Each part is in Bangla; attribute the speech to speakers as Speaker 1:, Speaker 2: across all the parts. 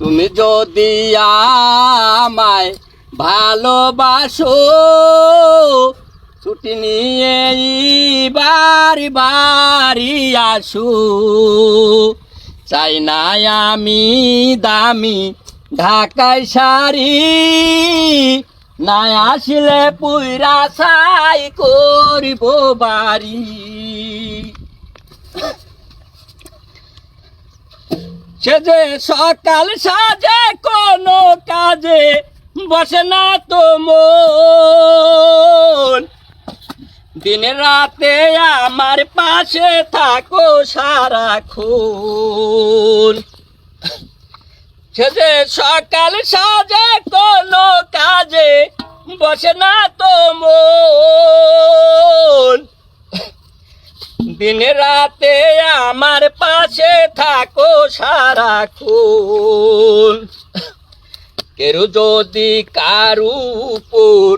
Speaker 1: তুমি যদি আমায় ভালোবাসো, ছুটি নিয়ে বাড়ি বাড়ি আসো। চাই না আমি দামি ঢাকায় শাড়ি, না আসলে পুইরা ছাই করিব বাড়ি। সে যে সকাল সাজে কোনো কাজে বসে না তো মন। দিনে রাতে আমার পাশে থাকো সারাক্ষণ। সে যে সকাল সাজে কোনো কাজে বসে না দিনে রাতে আমার পাশে থাকো সারাক্ষণ কেউ যদি কারু উপর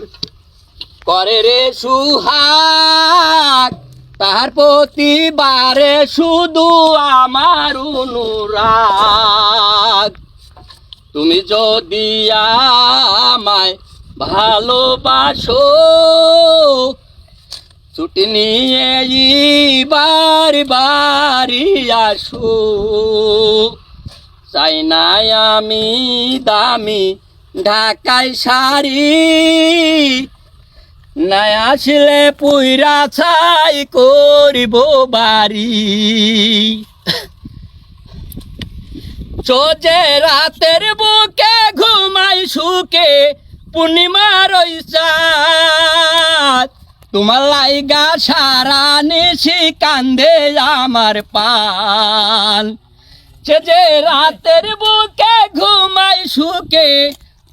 Speaker 1: করে রে সুহাগ তার প্রতিবারে শুধু আমার অনুরাগ। তুমি যদি আমায় ভালোবাসো ছুটি নিয়ে বাড়ি বাড়ি আসো। চাই না আমি দামি ঢাকায় শাড়ি। না আসলে পুইরা ছাই করিব বাড়ি। চোজে রাতের বুকে ঘুমাই সুকে পূর্ণিমার ওই তোমার লাইগা সারা নিশি কান্দে আমার পান সে যে রাতের বুকে ঘুমাই সুকে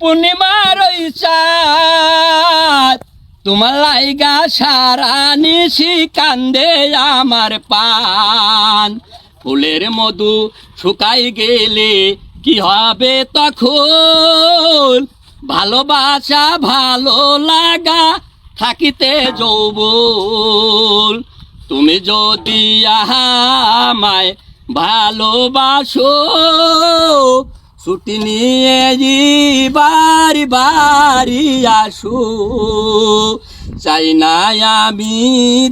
Speaker 1: পূর্ণিমার ওই চাঁদ তোমার লাইগা সারা নিশি কান্দে আমার পান ফুলের মধু শুকাই গেলে কি হবে তখন? ভালোবাসা ভালো লাগা থাকিতে যৌবন। তুমি যদি আমায় ভালোবাসো, ছুটি নিয়ে জি বাড়ি বাড়ি আসো। চাই না আমি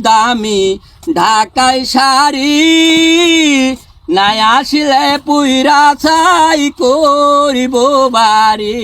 Speaker 1: দামি ঢাকায় শাড়ি, নাই আসলে পুইরা চাই করিব বাড়ি।